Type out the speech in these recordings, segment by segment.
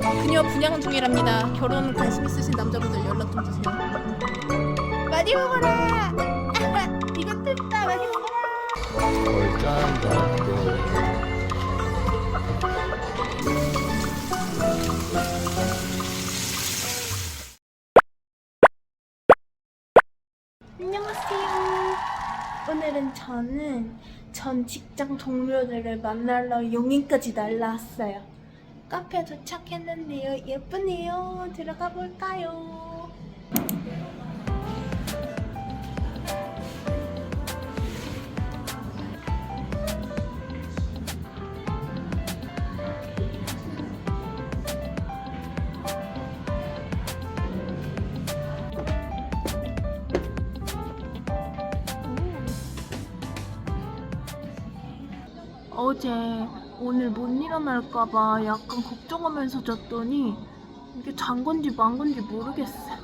그녀 분양 중이랍니다. 결혼 관심 있으신 남자분들 연락 좀 주세요. 많이 먹어라. 이거 뜯다 많이 먹어라. 안녕하세요. 오늘은 저는 전 직장 동료들을 만나러 용인까지 날라왔어요. 카페 도착했는데요. 예쁘네요. 들어가 볼까요? 어제 오늘 못 일어날까봐 약간 걱정하면서 잤더니 이게 잔 건지 만 건지 모르겠어요.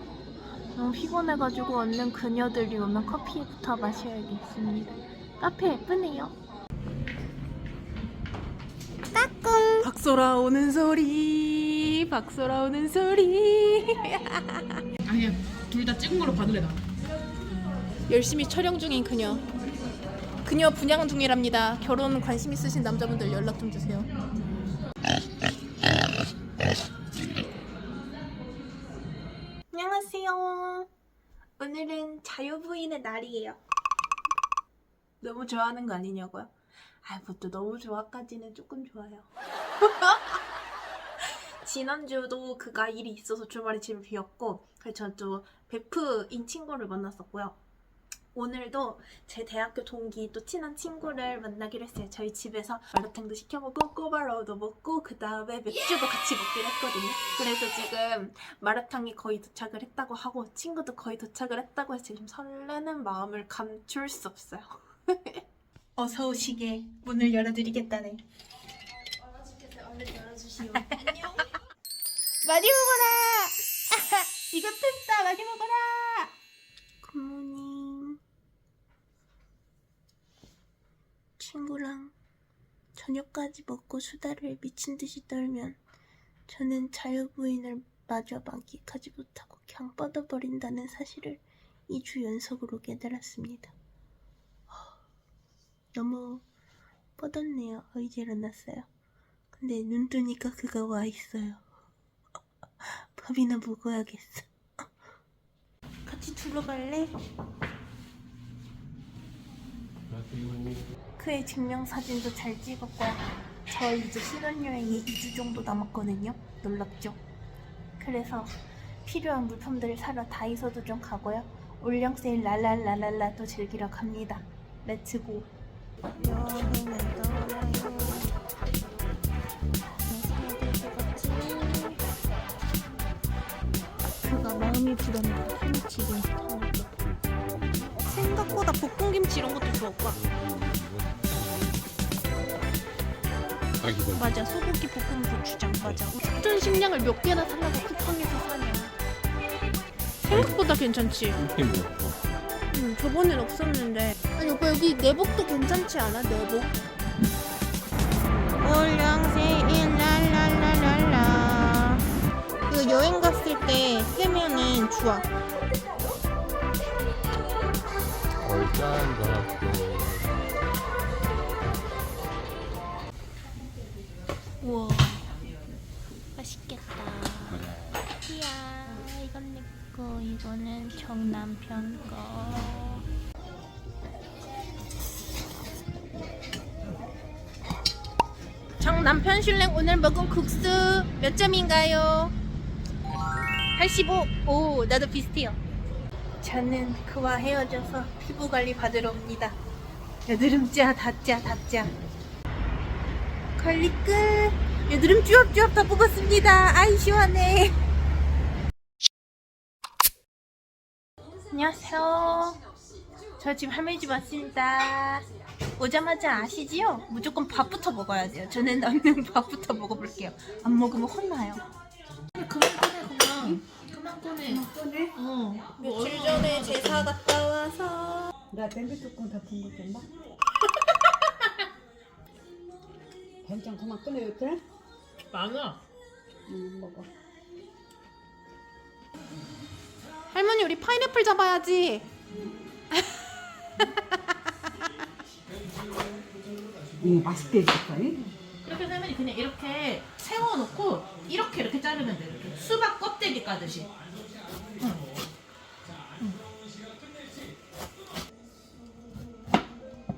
너무 피곤해가지고 얼른 그녀들이 오면 커피부터 마셔야겠습니다. 카페 예쁘네요. 박소라 오는 소리. 박소라 오는 소리. 아니야 둘 다 찍은 걸로 받으래 나 열심히 촬영 중인 그녀. 그녀 분양 중이랍니다. 결혼 관심 있으신 남자분들 연락 좀 주세요. 안녕하세요. 오늘은 자유부인의 날이에요. 너무 좋아하는 거 아니냐고요? 아, 그것도 너무 좋아까지는 조금 좋아요. 지난주도 그가 일이 있어서 주말에 집을 비웠고, 그래서 저또 베프인 친구를 만났었고요. 오늘도 제 대학교 동기 또 친한 친구를 만나기로 했어요. 저희 집에서 마라탕도 시켜먹고 꼬바로우도 먹고 그 다음에 맥주도 같이 먹기로 했거든요. 그래서 지금 마라탕이 거의 도착을 했다고 하고 친구도 거의 도착을 했다고 해서 지금 설레는 마음을 감출 수 없어요. 어서 오시게 문을 열어드리겠다네. 많이 먹어라. 이거 뜯다 많이 먹어라. 굿모닝. 친구랑 저녁까지 먹고 수다를 미친 듯이 떨면 저는 자유부인을 마저 만끽하지 못하고 그냥 뻗어버린다는 사실을 2주 연속으로 깨달았습니다. 하, 너무 뻗었네요. 이제 일어났어요. 근데 눈 뜨니까 그가 와 있어요. 밥이나 먹어야겠어. 같이 둘러 갈래? 그의 증명사진도 잘 찍었고요. 저 이제 신혼여행이 2주 정도 남았거든요. 놀랍죠? 그래서 필요한 물품들을 사러 다이소도 좀 가고요. 올영 세일 랄랄랄랄라 또 즐기러 갑니다. 렛츠고. 여행을 떠나요. 그가 마음이 불안해. 김치를 사올까 생각보다 볶음김치 이런 것도 좋아 오빠 맞아 소고기 볶음 고추장 맞아 특전 식량을 몇 개나 살라고 쿠팡에서 사냐. 생각보다 괜찮지. 이게 뭐 응, 저번엔 없었는데. 아니 오빠 여기 내복도 괜찮지 않아? 내복? 올영세일 랄랄랄랄라 이거 여행 갔을 때 쓰면은 좋아 얼짱다 우와 맛있겠다 이야 이건 내거 이거는 정남편 거 정남편 신랑 오늘 먹은 국수 몇 점인가요? 85. 오, 나도 비슷해요. 저는 그와 헤어져서 피부 관리 받으러 옵니다 여드름 짜 다짜 다짜 관리 끝 여드름 쭈압쭈압 다 뽑았습니다. 아이 시원해. 안녕하세요. 저 지금 할머니 집 왔습니다. 오자마자 아시지요? 무조건 밥부터 먹어야 돼요. 저는 얼른 밥부터 먹어볼게요. 안 먹으면 혼나요. 그만 꺼내 그만. 그만 꺼내 어. 며칠 전에 제사 갔다 와서. 나 냄비 뚜껑 덮은 거좀 봐. 괜찮 그만 꺼내 요들 많아 응, 먹어. 할머니 우리 파인애플 잡아야지. 응, 맛있게 해줄까? 잉? 그렇게 하면 그냥 이렇게 세워놓고 이렇게 이렇게 자르면 돼. 이렇게 수박 껍데기 까듯이.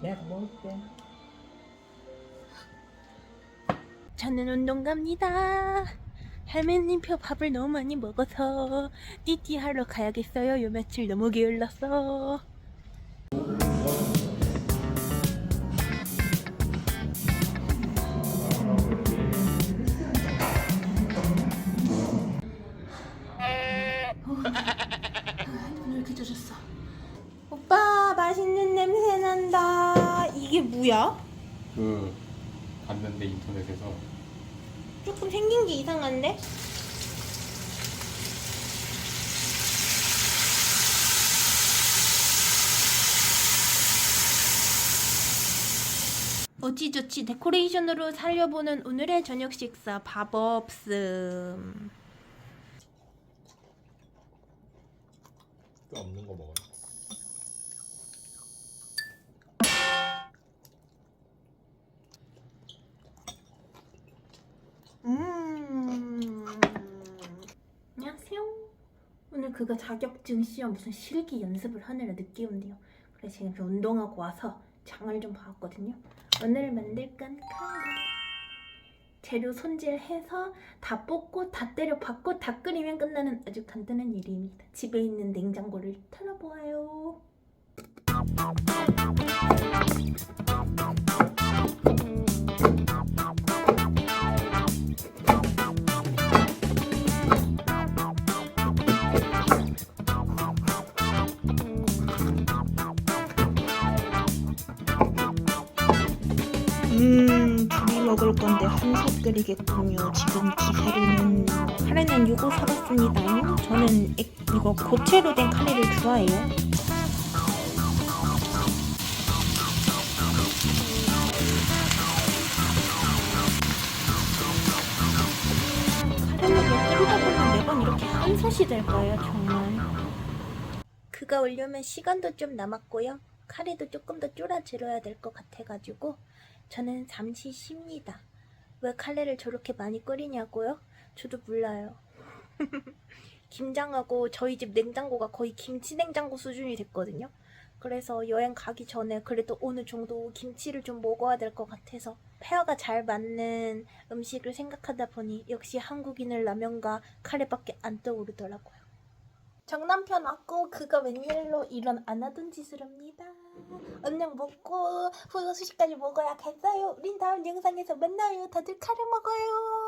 내가 먹을게. 저는 운동 갑니다. 할머님표 밥을 너무 많이 먹어서 띠띠 하러 가야겠어요. 요 며칠 너무 게을렀어. 오빠 맛있는 냄새 난다. 이게 뭐야? 그 봤는데 인터넷에서 조금 생긴 게 이상한데? 어찌저찌 데코레이션으로 살려보는 오늘의 저녁 식사 밥 없음. 뼈 없는 거 먹어요. 음. 안녕하세요. 오늘 그거 자격증 시험 무슨 실기 연습을 하느라 늦게 온대요. 그래서 좀 운동하고 와서 장을 좀 봐왔거든요. 오늘 만들 건 카레. 재료 손질해서 다 볶고 다 때려 박고 다 끓이면 끝나는 아주 간단한 일입니다. 집에 있는 냉장고를 털어보아요. 먹을 건데 한솥 끓이겠군요. 지금 기세로는 카레는 요거 사봤습니다. 저는 액- 이거 고체로 된 카레를 좋아해요. 카레는 왜 끓이다 보면 매번 이렇게 한솥이 될까요, 정말? 그가 오려면 시간도 좀 남았고요. 카레도 조금 더 줄여들어야 될 것 같아가지고 저는 잠시 쉽니다. 왜 카레를 저렇게 많이 끓이냐고요? 저도 몰라요. 김장하고 저희 집 냉장고가 거의 김치 냉장고 수준이 됐거든요. 그래서 여행 가기 전에 그래도 어느 정도 김치를 좀 먹어야 될 것 같아서 페어가 잘 맞는 음식을 생각하다 보니 역시 한국인은 라면과 카레밖에 안 떠오르더라고요. 정남편 왔고 그가 웬일로 이런 안 하던 짓을 합니다. 얼른 먹고 후식 수식까지 먹어야겠어요. 우린 다음 영상에서 만나요. 다들 카레 먹어요.